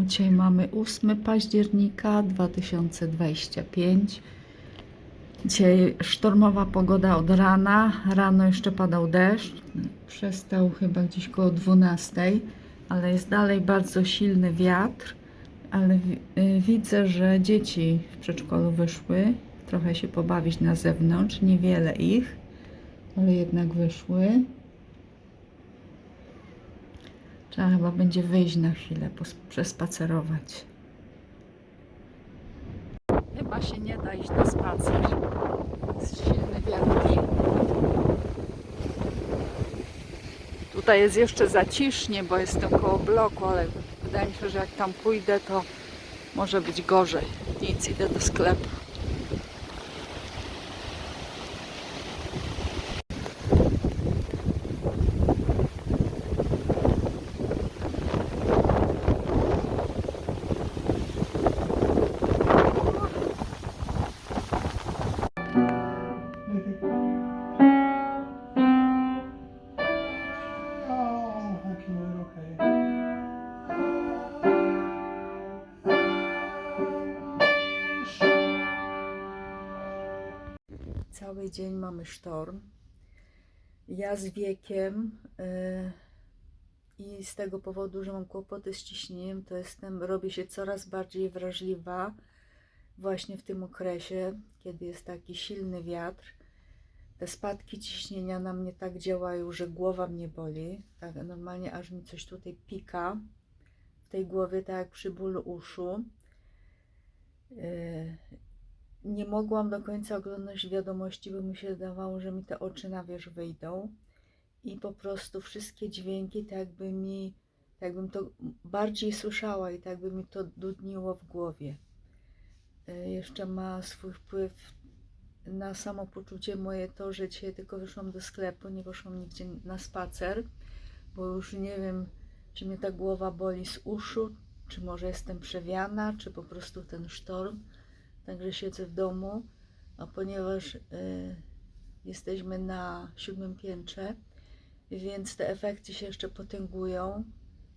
Dzisiaj mamy 8 października 2025. Dzisiaj sztormowa pogoda od rana. Rano jeszcze padał deszcz. Przestał chyba gdzieś koło 12, ale jest dalej bardzo silny wiatr. Ale y, widzę, że dzieci w przedszkolu wyszły trochę się pobawić na zewnątrz. Niewiele ich, ale jednak wyszły. Trzeba chyba będzie wyjść na chwilę, przespacerować. Chyba się nie da iść na spacer. Jest silny wiatr. Tutaj jest jeszcze zacisznie, bo jestem koło bloku, ale wydaje mi się, że jak tam pójdę, to może być gorzej. Nic, idę do sklepu. Cały dzień mamy sztorm. Ja z wiekiem y, i z tego powodu, że mam kłopoty z ciśnieniem, to jestem, robię się coraz bardziej wrażliwa właśnie w tym okresie, kiedy jest taki silny wiatr. Te spadki ciśnienia na mnie tak działają, że głowa mnie boli. Tak, normalnie aż mi coś tutaj pika w tej głowie, tak jak przy bólu uszu. Y, nie mogłam do końca oglądać wiadomości, bo mi się zdawało, że mi te oczy na wierzch wyjdą i po prostu wszystkie dźwięki, tak jakby mi, tak jakbym to bardziej słyszała i tak jakby mi to dudniło w głowie. Y, Jeszcze ma swój wpływ na samopoczucie moje to, że dzisiaj tylko wyszłam do sklepu, nie poszłam nigdzie na spacer, bo już nie wiem, czy mnie ta głowa boli z uszu, czy może jestem przewiana, czy po prostu ten sztorm. Także siedzę w domu, a ponieważ y, jesteśmy na siódmym piętrze, więc te efekty się jeszcze potęgują.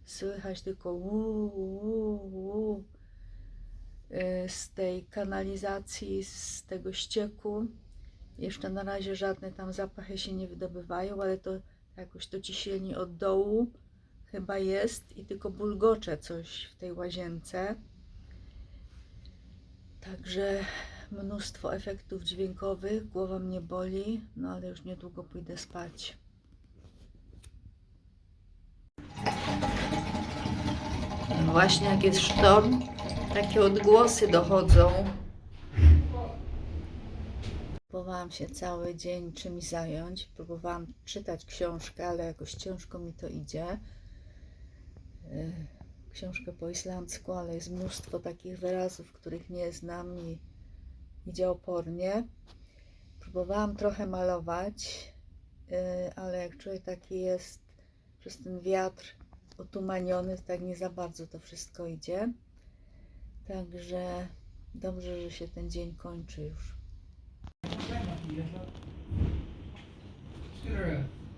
Słychać tylko wu, y, z tej kanalizacji, z tego ścieku. Jeszcze na razie żadne tam zapachy się nie wydobywają, ale to jakoś to ciśnienie od dołu chyba jest i tylko bulgocze coś w tej łazience. Także mnóstwo efektów dźwiękowych, głowa mnie boli, no ale już niedługo pójdę spać. Właśnie jak jest sztorm, takie odgłosy dochodzą. Próbowałam się cały dzień czymś zająć, próbowałam czytać książkę, ale jakoś ciężko mi to idzie. Książkę po islandzku, ale jest mnóstwo takich wyrazów, których nie znam i idzie opornie. Próbowałam trochę malować, yy, ale jak człowiek taki jest przez ten wiatr otumaniony, tak nie za bardzo to wszystko idzie. Także dobrze, że się ten dzień kończy już.